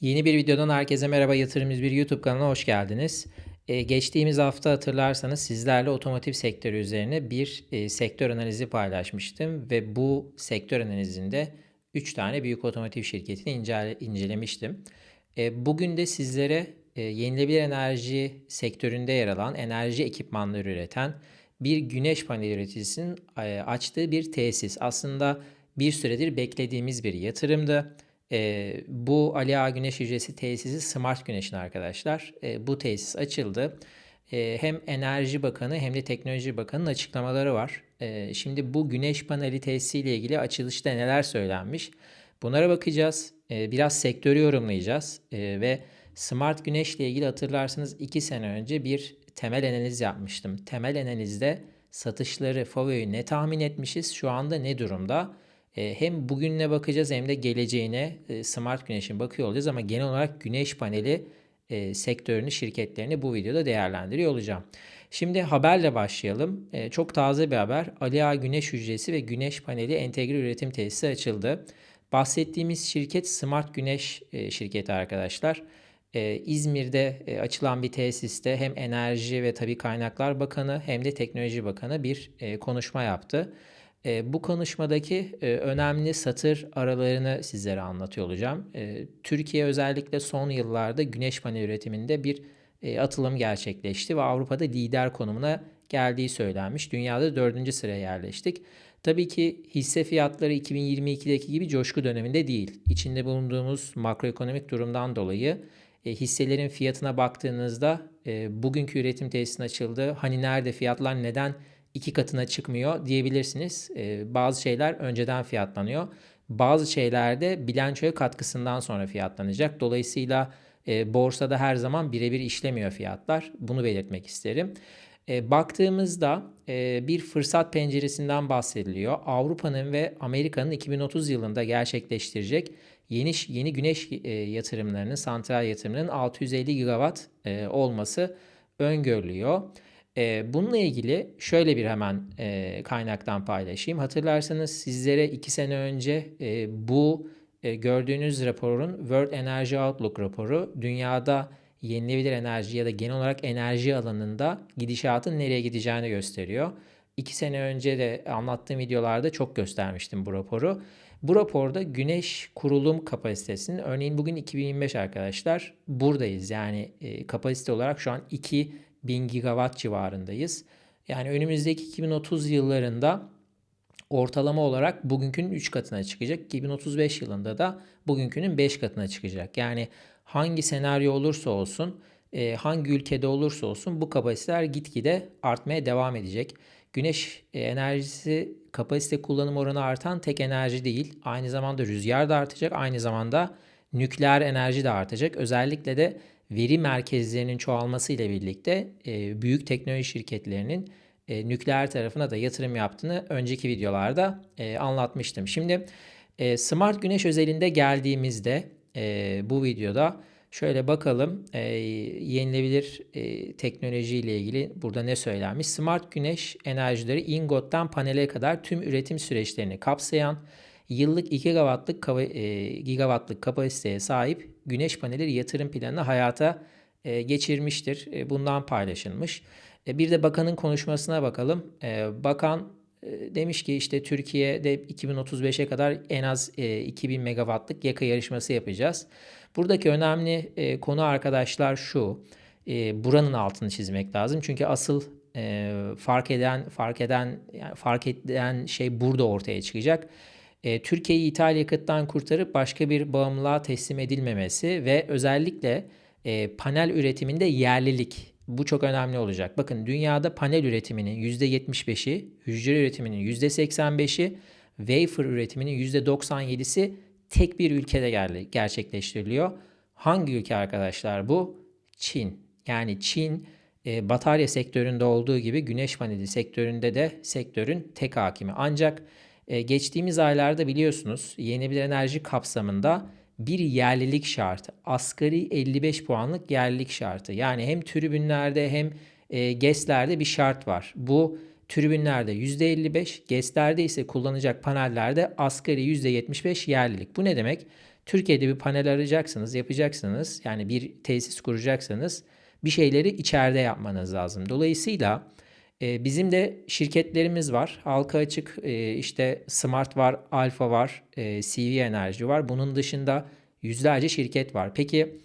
Yeni bir videodan herkese merhaba Yatırım bir YouTube kanalına hoş geldiniz. Ee, geçtiğimiz hafta hatırlarsanız sizlerle otomotiv sektörü üzerine bir e, sektör analizi paylaşmıştım ve bu sektör analizinde 3 tane büyük otomotiv şirketini incele, incelemiştim. E, bugün de sizlere e, yenilebilir enerji sektöründe yer alan enerji ekipmanları üreten bir güneş paneli üreticisinin e, açtığı bir tesis. Aslında bir süredir beklediğimiz bir yatırımdı. E, bu Ali Ağa Güneş Hücresi tesisi Smart Güneş'in arkadaşlar. E, bu tesis açıldı. E, hem Enerji Bakanı hem de Teknoloji Bakanı'nın açıklamaları var. E, şimdi bu güneş paneli tesisiyle ilgili açılışta neler söylenmiş? Bunlara bakacağız. E, biraz sektörü yorumlayacağız. E, ve Smart Güneş ile ilgili hatırlarsınız 2 sene önce bir temel analiz yapmıştım. Temel analizde satışları, FOVÖ'yü ne tahmin etmişiz, şu anda ne durumda? E, hem bugününe bakacağız hem de geleceğine e, Smart Güneş'in bakıyor olacağız ama genel olarak güneş paneli e, sektörünü, şirketlerini bu videoda değerlendiriyor olacağım. Şimdi haberle başlayalım. Çok taze bir haber. Ali Güneş Hücresi ve Güneş Paneli Entegre Üretim Tesisi açıldı. Bahsettiğimiz şirket Smart Güneş şirketi arkadaşlar. İzmir'de açılan bir tesiste hem Enerji ve Tabi Kaynaklar Bakanı hem de Teknoloji Bakanı bir konuşma yaptı. E, bu konuşmadaki e, önemli satır aralarını sizlere anlatıyor olacağım. E, Türkiye özellikle son yıllarda güneş paneli üretiminde bir e, atılım gerçekleşti ve Avrupa'da lider konumuna geldiği söylenmiş. Dünyada dördüncü sıraya yerleştik. Tabii ki hisse fiyatları 2022'deki gibi coşku döneminde değil. İçinde bulunduğumuz makroekonomik durumdan dolayı e, hisselerin fiyatına baktığınızda e, bugünkü üretim tesisinin açıldı. Hani nerede fiyatlar neden iki katına çıkmıyor diyebilirsiniz. E, bazı şeyler önceden fiyatlanıyor. Bazı şeyler de bilançoya katkısından sonra fiyatlanacak. Dolayısıyla e, borsada her zaman birebir işlemiyor fiyatlar. Bunu belirtmek isterim. E, baktığımızda e, bir fırsat penceresinden bahsediliyor. Avrupa'nın ve Amerika'nın 2030 yılında gerçekleştirecek yeni yeni güneş e, yatırımlarının, santral yatırımlarının 650 gigawatt e, olması öngörülüyor. E, bununla ilgili şöyle bir hemen e, kaynaktan paylaşayım. Hatırlarsanız sizlere iki sene önce e, bu e, gördüğünüz raporun World Energy Outlook raporu dünyada yenilebilir enerji ya da genel olarak enerji alanında gidişatın nereye gideceğini gösteriyor. İki sene önce de anlattığım videolarda çok göstermiştim bu raporu. Bu raporda güneş kurulum kapasitesinin örneğin bugün 2025 arkadaşlar buradayız. Yani e, kapasite olarak şu an 2 1000 gigawatt civarındayız. Yani önümüzdeki 2030 yıllarında ortalama olarak bugünkünün 3 katına çıkacak. 2035 yılında da bugünkünün 5 katına çıkacak. Yani hangi senaryo olursa olsun, e, hangi ülkede olursa olsun bu kapasiteler gitgide artmaya devam edecek. Güneş e, enerjisi kapasite kullanım oranı artan tek enerji değil. Aynı zamanda rüzgar da artacak. Aynı zamanda nükleer enerji de artacak. Özellikle de veri merkezlerinin çoğalması ile birlikte e, büyük teknoloji şirketlerinin e, nükleer tarafına da yatırım yaptığını önceki videolarda e, anlatmıştım. Şimdi Smart Güneş özelinde geldiğimizde bu videoda şöyle bakalım yenilebilir e, teknoloji ile ilgili burada ne söylenmiş. Smart Güneş enerjileri ingottan panele kadar tüm üretim süreçlerini kapsayan yıllık 2 gigawattlık, gigawattlık kapasiteye sahip güneş paneli yatırım planını hayata e, geçirmiştir. E, bundan paylaşılmış. E, bir de bakanın konuşmasına bakalım. Bakan demiş ki işte Türkiye'de 2035'e kadar en az e, 2000 megawattlık yaka yarışması yapacağız. Buradaki önemli konu arkadaşlar şu. Buranın altını çizmek lazım. Çünkü asıl fark eden fark eden yani fark eden şey burada ortaya çıkacak e, Türkiye'yi ithal yakıttan kurtarıp başka bir bağımlılığa teslim edilmemesi ve özellikle e, panel üretiminde yerlilik bu çok önemli olacak. Bakın dünyada panel üretiminin %75'i, hücre üretiminin %85'i, wafer üretiminin %97'si tek bir ülkede gerçekleştiriliyor. Hangi ülke arkadaşlar bu? Çin. Yani Çin e, batarya sektöründe olduğu gibi güneş paneli sektöründe de sektörün tek hakimi. Ancak e, geçtiğimiz aylarda biliyorsunuz yenilenebilir enerji kapsamında bir yerlilik şartı. Asgari 55 puanlık yerlilik şartı. Yani hem tribünlerde hem e, GES'lerde bir şart var. Bu tribünlerde %55, GES'lerde ise kullanacak panellerde asgari %75 yerlilik. Bu ne demek? Türkiye'de bir panel arayacaksınız, yapacaksınız. Yani bir tesis kuracaksanız bir şeyleri içeride yapmanız lazım. Dolayısıyla e, bizim de şirketlerimiz var. Halka açık e, işte Smart var, Alfa var, e, CV Enerji var. Bunun dışında yüzlerce şirket var. Peki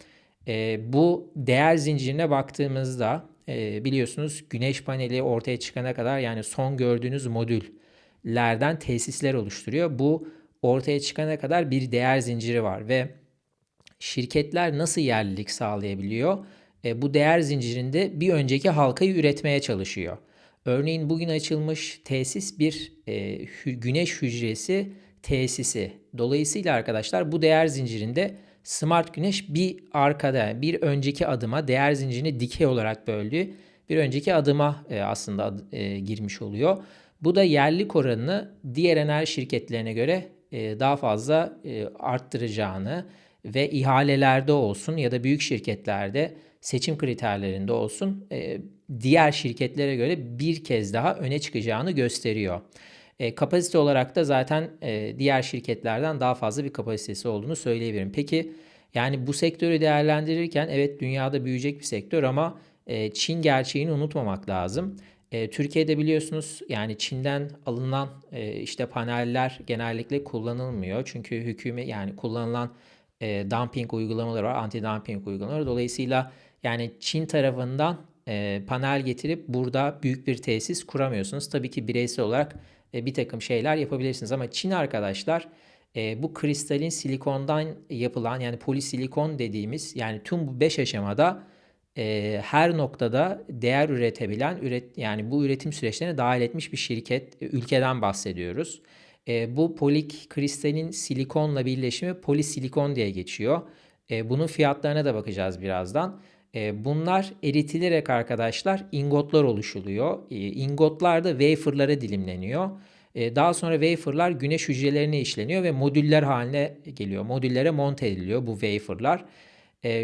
e, bu değer zincirine baktığımızda e, biliyorsunuz güneş paneli ortaya çıkana kadar yani son gördüğünüz modüllerden tesisler oluşturuyor. Bu ortaya çıkana kadar bir değer zinciri var ve şirketler nasıl yerlilik sağlayabiliyor? E, bu değer zincirinde bir önceki halkayı üretmeye çalışıyor. Örneğin bugün açılmış tesis bir e, güneş hücresi tesisi. Dolayısıyla arkadaşlar bu değer zincirinde Smart Güneş bir arkada, bir önceki adıma değer zincirini dikey olarak böldüğü bir önceki adıma e, aslında e, girmiş oluyor. Bu da yerli oranını diğer enerji şirketlerine göre e, daha fazla e, arttıracağını ve ihalelerde olsun ya da büyük şirketlerde seçim kriterlerinde olsun e, diğer şirketlere göre bir kez daha öne çıkacağını gösteriyor. E, kapasite olarak da zaten e, diğer şirketlerden daha fazla bir kapasitesi olduğunu söyleyebilirim. Peki yani bu sektörü değerlendirirken evet dünyada büyüyecek bir sektör ama Çin gerçeğini unutmamak lazım. Türkiye'de biliyorsunuz yani Çin'den alınan işte paneller genellikle kullanılmıyor. Çünkü hükümet yani kullanılan dumping uygulamaları var, anti-dumping uygulamaları. Dolayısıyla yani Çin tarafından e, panel getirip burada büyük bir tesis kuramıyorsunuz. Tabii ki bireysel olarak e, bir takım şeyler yapabilirsiniz ama Çin arkadaşlar e, bu kristalin silikondan yapılan yani polisilikon dediğimiz yani tüm bu 5 aşamada e, her noktada değer üretebilen üret yani bu üretim süreçlerine dahil etmiş bir şirket e, ülkeden bahsediyoruz. E, bu polikristalin silikonla birleşimi polisilikon diye geçiyor. E, bunun fiyatlarına da bakacağız birazdan. E, bunlar eritilerek arkadaşlar ingotlar oluşuluyor. E, ingotlar da waferlara dilimleniyor. E, daha sonra waferlar güneş hücrelerine işleniyor ve modüller haline geliyor. Modüllere monte ediliyor bu waferlar.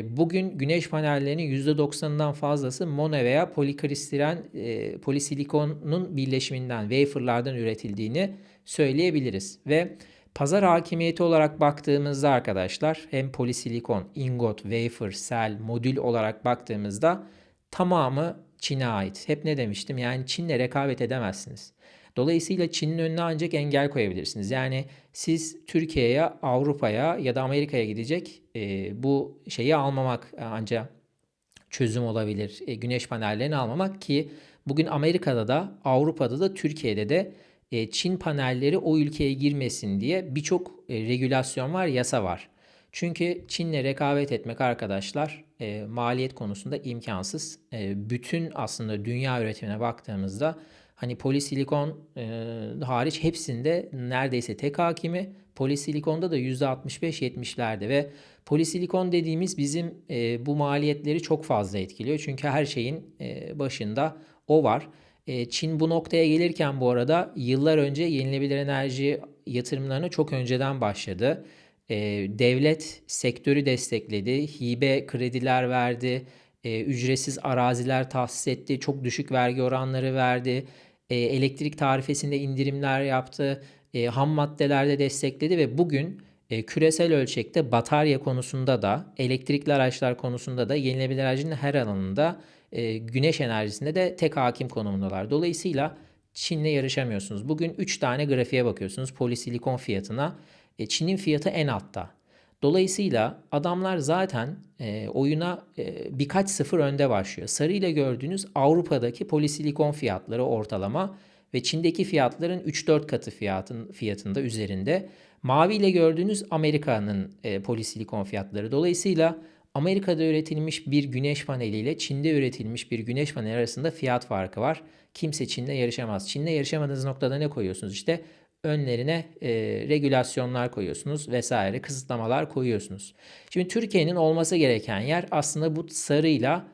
Bugün güneş panellerinin %90'ından fazlası mono veya polikristilen e, polisilikonun birleşiminden, waferlardan üretildiğini söyleyebiliriz. Ve pazar hakimiyeti olarak baktığımızda arkadaşlar hem polisilikon, ingot, wafer, cell, modül olarak baktığımızda tamamı Çin'e ait. Hep ne demiştim? Yani Çin'le rekabet edemezsiniz. Dolayısıyla Çin'in önüne ancak engel koyabilirsiniz. Yani siz Türkiye'ye, Avrupa'ya ya da Amerika'ya gidecek e, bu şeyi almamak ancak çözüm olabilir. E, güneş panellerini almamak ki bugün Amerika'da da, Avrupa'da da, Türkiye'de de e, Çin panelleri o ülkeye girmesin diye birçok e, regülasyon var, yasa var. Çünkü Çin'le rekabet etmek arkadaşlar e, maliyet konusunda imkansız. E, bütün aslında dünya üretimine baktığımızda Hani polisilikon e, hariç hepsinde neredeyse tek hakimi. Polisilikonda da %65-70'lerde ve polisilikon dediğimiz bizim e, bu maliyetleri çok fazla etkiliyor. Çünkü her şeyin e, başında o var. E, Çin bu noktaya gelirken bu arada yıllar önce yenilebilir enerji yatırımlarına çok önceden başladı. E, devlet sektörü destekledi, hibe krediler verdi, e, ücretsiz araziler tahsis etti, çok düşük vergi oranları verdi e, elektrik tarifesinde indirimler yaptı, e, ham maddelerde destekledi ve bugün küresel ölçekte batarya konusunda da elektrikli araçlar konusunda da yenilenebilir enerjinin her alanında e, güneş enerjisinde de tek hakim konumundalar. Dolayısıyla Çin'le yarışamıyorsunuz. Bugün 3 tane grafiğe bakıyorsunuz polisilikon fiyatına. E, Çin'in fiyatı en altta. Dolayısıyla adamlar zaten e, oyuna e, birkaç sıfır önde başlıyor. Sarı ile gördüğünüz Avrupa'daki polisilikon fiyatları ortalama ve Çin'deki fiyatların 3-4 katı fiyatın fiyatında üzerinde. Mavi ile gördüğünüz Amerika'nın e, polisilikon fiyatları. Dolayısıyla Amerika'da üretilmiş bir güneş paneliyle Çin'de üretilmiş bir güneş paneli arasında fiyat farkı var. Kimse Çin'le yarışamaz. Çin'le yarışamadığınız noktada ne koyuyorsunuz? İşte önlerine e, regülasyonlar koyuyorsunuz vesaire kısıtlamalar koyuyorsunuz. Şimdi Türkiye'nin olması gereken yer aslında bu sarıyla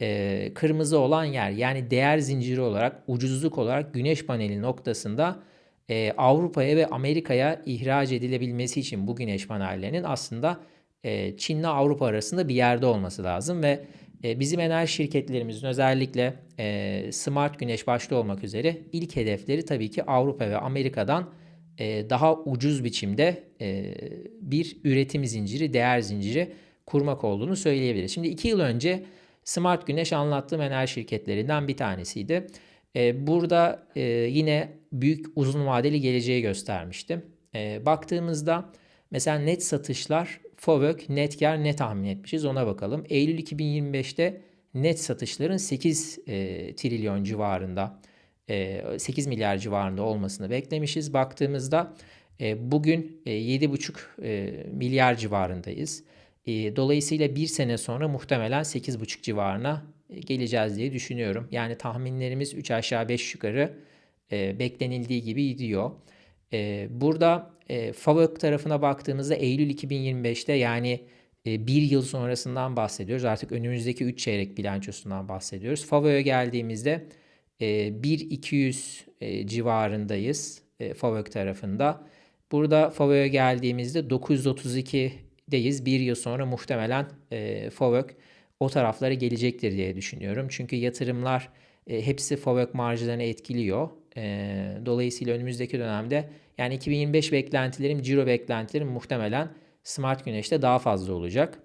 e, kırmızı olan yer yani değer zinciri olarak ucuzluk olarak güneş paneli noktasında e, Avrupa'ya ve Amerika'ya ihraç edilebilmesi için bu güneş panellerinin aslında e, Çin'le Avrupa arasında bir yerde olması lazım ve e, bizim enerji şirketlerimizin özellikle e, Smart Güneş başta olmak üzere ilk hedefleri tabii ki Avrupa ve Amerika'dan e, daha ucuz biçimde bir üretim zinciri, değer zinciri kurmak olduğunu söyleyebiliriz. Şimdi iki yıl önce Smart Güneş anlattığım enerji şirketlerinden bir tanesiydi. Burada yine büyük uzun vadeli geleceği göstermiştim. Baktığımızda mesela net satışlar FOVÖK net kar ne tahmin etmişiz ona bakalım. Eylül 2025'te net satışların 8 e, trilyon civarında 8 milyar civarında olmasını beklemişiz. Baktığımızda bugün 7,5 milyar civarındayız. Dolayısıyla bir sene sonra muhtemelen 8,5 civarına geleceğiz diye düşünüyorum. Yani tahminlerimiz 3 aşağı 5 yukarı beklenildiği gibi gidiyor. Burada FAVÖK tarafına baktığımızda Eylül 2025'te yani bir yıl sonrasından bahsediyoruz. Artık önümüzdeki 3 çeyrek bilançosundan bahsediyoruz. FAVÖK'e geldiğimizde 1.200 e, civarındayız e, FAVÖK tarafında. Burada FAVÖK'e geldiğimizde 932'deyiz. Bir yıl sonra muhtemelen e, FAVÖK o taraflara gelecektir diye düşünüyorum. Çünkü yatırımlar hepsi FAVÖK marjlarını etkiliyor. Dolayısıyla önümüzdeki dönemde yani 2025 beklentilerim, ciro beklentilerim muhtemelen Smart Güneş'te daha fazla olacak.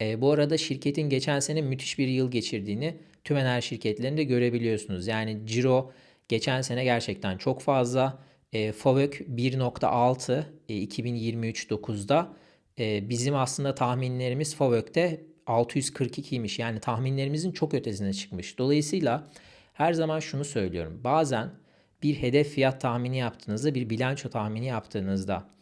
E, bu arada şirketin geçen sene müthiş bir yıl geçirdiğini tüm enerji şirketlerinde görebiliyorsunuz. Yani ciro geçen sene gerçekten çok fazla. E, FOVÖK 1.6 e, 2023 9'da. E, bizim aslında tahminlerimiz FOVÖK'te 642'ymiş. Yani tahminlerimizin çok ötesine çıkmış. Dolayısıyla her zaman şunu söylüyorum. Bazen bir hedef fiyat tahmini yaptığınızda, bir bilanço tahmini yaptığınızda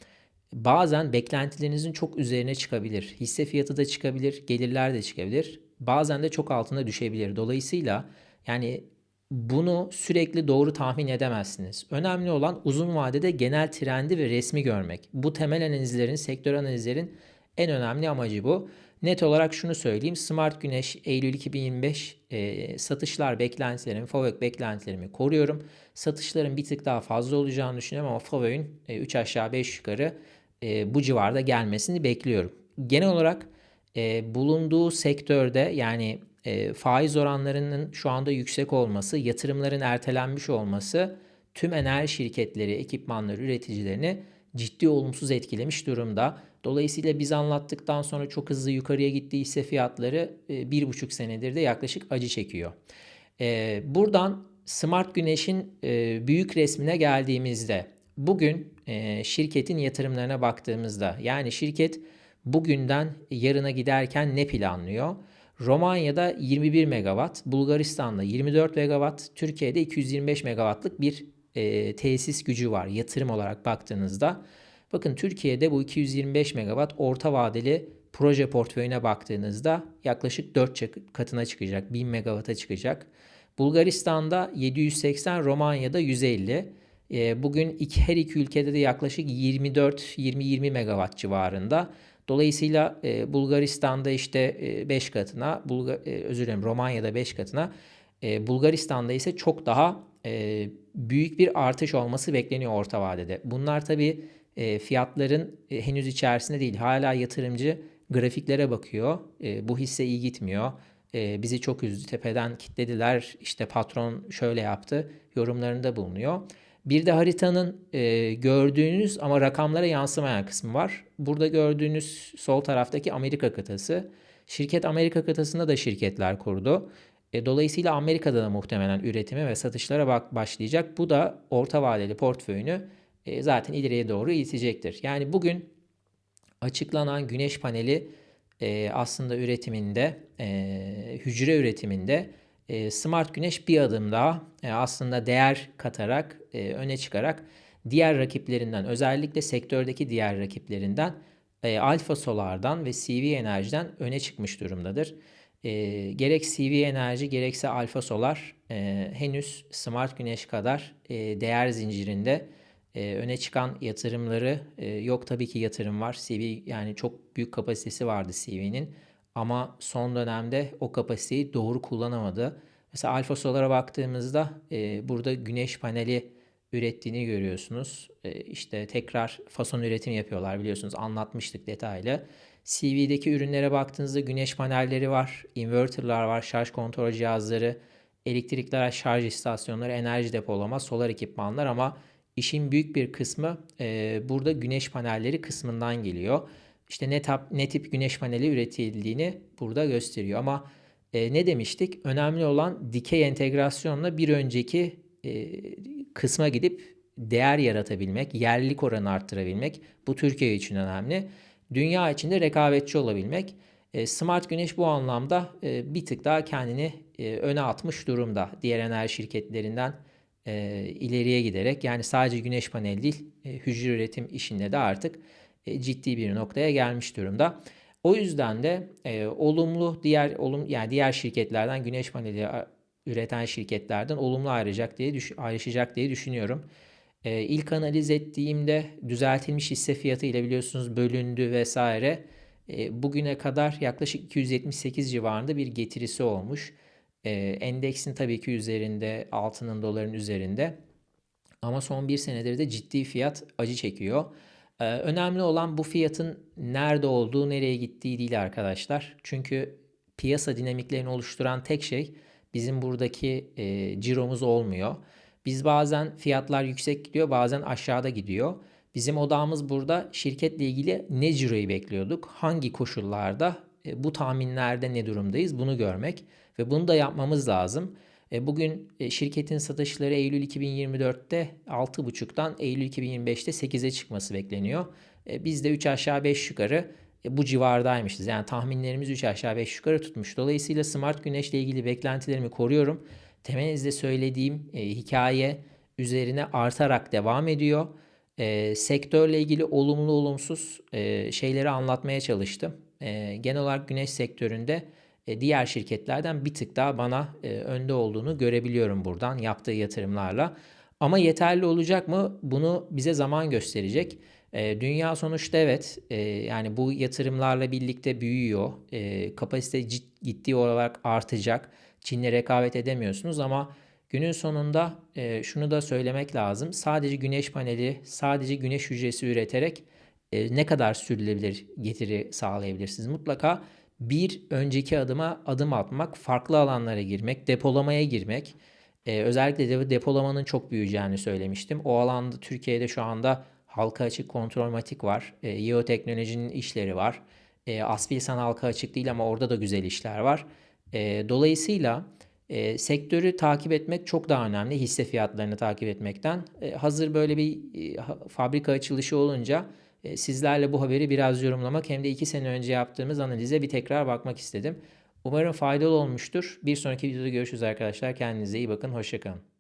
bazen beklentilerinizin çok üzerine çıkabilir. Hisse fiyatı da çıkabilir, gelirler de çıkabilir. Bazen de çok altında düşebilir. Dolayısıyla yani bunu sürekli doğru tahmin edemezsiniz. Önemli olan uzun vadede genel trendi ve resmi görmek. Bu temel analizlerin, sektör analizlerin en önemli amacı bu. Net olarak şunu söyleyeyim. Smart Güneş Eylül 2025 e, satışlar beklentilerimi, FAVÖK beklentilerimi koruyorum. Satışların bir tık daha fazla olacağını düşünüyorum ama FAVÖK'ün e, 3 aşağı 5 yukarı e, bu civarda gelmesini bekliyorum. Genel olarak e, bulunduğu sektörde yani e, faiz oranlarının şu anda yüksek olması, yatırımların ertelenmiş olması tüm enerji şirketleri, ekipmanları, üreticilerini ciddi olumsuz etkilemiş durumda. Dolayısıyla biz anlattıktan sonra çok hızlı yukarıya gittiği hisse fiyatları e, bir buçuk senedir de yaklaşık acı çekiyor. E, buradan Smart Güneş'in e, büyük resmine geldiğimizde bugün şirketin yatırımlarına baktığımızda yani şirket bugünden yarına giderken ne planlıyor? Romanya'da 21 megawatt, Bulgaristan'da 24 megawatt, Türkiye'de 225 megawattlık bir e, tesis gücü var yatırım olarak baktığınızda. Bakın Türkiye'de bu 225 megawatt orta vadeli proje portföyüne baktığınızda yaklaşık 4 katına çıkacak, 1000 megawatt'a çıkacak. Bulgaristan'da 780, Romanya'da 150. E, bugün iki, her iki ülkede de yaklaşık 24-20-20 megawatt civarında. Dolayısıyla e, Bulgaristan'da işte 5 e, katına, Bulga, e, özür dilerim Romanya'da 5 katına, Bulgaristan'da ise çok daha büyük bir artış olması bekleniyor orta vadede. Bunlar tabii e, fiyatların e, henüz içerisinde değil. Hala yatırımcı grafiklere bakıyor. E, bu hisse iyi gitmiyor. E, bizi çok üzdü. Tepeden kitlediler. İşte patron şöyle yaptı. Yorumlarında bulunuyor. Bir de haritanın e, gördüğünüz ama rakamlara yansımayan kısmı var. Burada gördüğünüz sol taraftaki Amerika kıtası. Şirket Amerika kıtasında da şirketler kurdu. E, dolayısıyla Amerika'da da muhtemelen üretime ve satışlara bak başlayacak. Bu da orta vadeli portföyünü e, zaten ileriye doğru itecektir. Yani bugün açıklanan güneş paneli e, aslında üretiminde, e, hücre üretiminde e, Smart Güneş bir adım daha e, aslında değer katarak, e, öne çıkarak diğer rakiplerinden, özellikle sektördeki diğer rakiplerinden Alfa Solar'dan ve CV Enerji'den öne çıkmış durumdadır. gerek CV Enerji gerekse Alfa Solar henüz Smart Güneş kadar değer zincirinde öne çıkan yatırımları yok tabii ki yatırım var. CV yani çok büyük kapasitesi vardı CV'nin ama son dönemde o kapasiteyi doğru kullanamadı. Mesela Alfa Solar'a baktığımızda e, burada güneş paneli ürettiğini görüyorsunuz. E, işte tekrar fason üretim yapıyorlar biliyorsunuz anlatmıştık detaylı. CV'deki ürünlere baktığınızda güneş panelleri var, inverterlar var, şarj kontrol cihazları, elektrikli şarj istasyonları, enerji depolama, solar ekipmanlar ama işin büyük bir kısmı e, burada güneş panelleri kısmından geliyor. İşte ne, tap, ne tip güneş paneli üretildiğini burada gösteriyor. Ama e, ne demiştik? Önemli olan dikey entegrasyonla bir önceki e, kısma gidip değer yaratabilmek, yerlilik oranı arttırabilmek. Bu Türkiye için önemli. Dünya içinde rekabetçi olabilmek. E, Smart Güneş bu anlamda e, bir tık daha kendini e, öne atmış durumda. Diğer enerji şirketlerinden ileriye giderek yani sadece güneş paneli değil hücre üretim işinde de artık ciddi bir noktaya gelmiş durumda. O yüzden de olumlu diğer olum yani diğer şirketlerden güneş paneli üreten şirketlerden olumlu ayrışacak diye ayrışacak diye düşünüyorum. E, ilk analiz ettiğimde düzeltilmiş hisse fiyatı ile biliyorsunuz bölündü vesaire. E, bugüne kadar yaklaşık 278 civarında bir getirisi olmuş. E, endeksin tabii ki üzerinde, altının doların üzerinde. Ama son bir senedir de ciddi fiyat acı çekiyor. E, önemli olan bu fiyatın nerede olduğu, nereye gittiği değil arkadaşlar. Çünkü piyasa dinamiklerini oluşturan tek şey bizim buradaki e, ciromuz olmuyor. Biz bazen fiyatlar yüksek gidiyor bazen aşağıda gidiyor. Bizim odamız burada şirketle ilgili ne ciroyu bekliyorduk? Hangi koşullarda bu tahminlerde ne durumdayız bunu görmek ve bunu da yapmamız lazım. E, bugün e, şirketin satışları Eylül 2024'te 6.5'tan Eylül 2025'te 8'e çıkması bekleniyor. Biz de 3 aşağı 5 yukarı bu civardaymışız. Yani tahminlerimiz 3 aşağı 5 yukarı tutmuş. Dolayısıyla Smart Güneş'le ilgili beklentilerimi koruyorum temelinizde söylediğim e, hikaye üzerine artarak devam ediyor. E, sektörle ilgili olumlu olumsuz e, şeyleri anlatmaya çalıştım. E, genel olarak güneş sektöründe e, diğer şirketlerden bir tık daha bana e, önde olduğunu görebiliyorum buradan yaptığı yatırımlarla. Ama yeterli olacak mı? Bunu bize zaman gösterecek. E, dünya sonuçta evet yani bu yatırımlarla birlikte büyüyor. Kapasite ciddi olarak artacak. Çin'le rekabet edemiyorsunuz ama günün sonunda şunu da söylemek lazım. Sadece güneş paneli, sadece güneş hücresi üreterek ne kadar sürdürülebilir getiri sağlayabilirsiniz? Mutlaka bir önceki adıma adım atmak, farklı alanlara girmek, depolamaya girmek. E, özellikle de depolamanın çok büyüyeceğini söylemiştim. O alanda Türkiye'de şu anda halka açık kontrolmatik var. E, Yeo teknolojinin işleri var. E, Aspilsan halka açık değil ama orada da güzel işler var. E, dolayısıyla e, sektörü takip etmek çok daha önemli hisse fiyatlarını takip etmekten. E, hazır böyle bir e, fabrika açılışı olunca sizlerle bu haberi biraz yorumlamak hem de iki sene önce yaptığımız analize bir tekrar bakmak istedim. Umarım faydalı olmuştur. Bir sonraki videoda görüşürüz arkadaşlar. Kendinize iyi bakın. Hoşçakalın.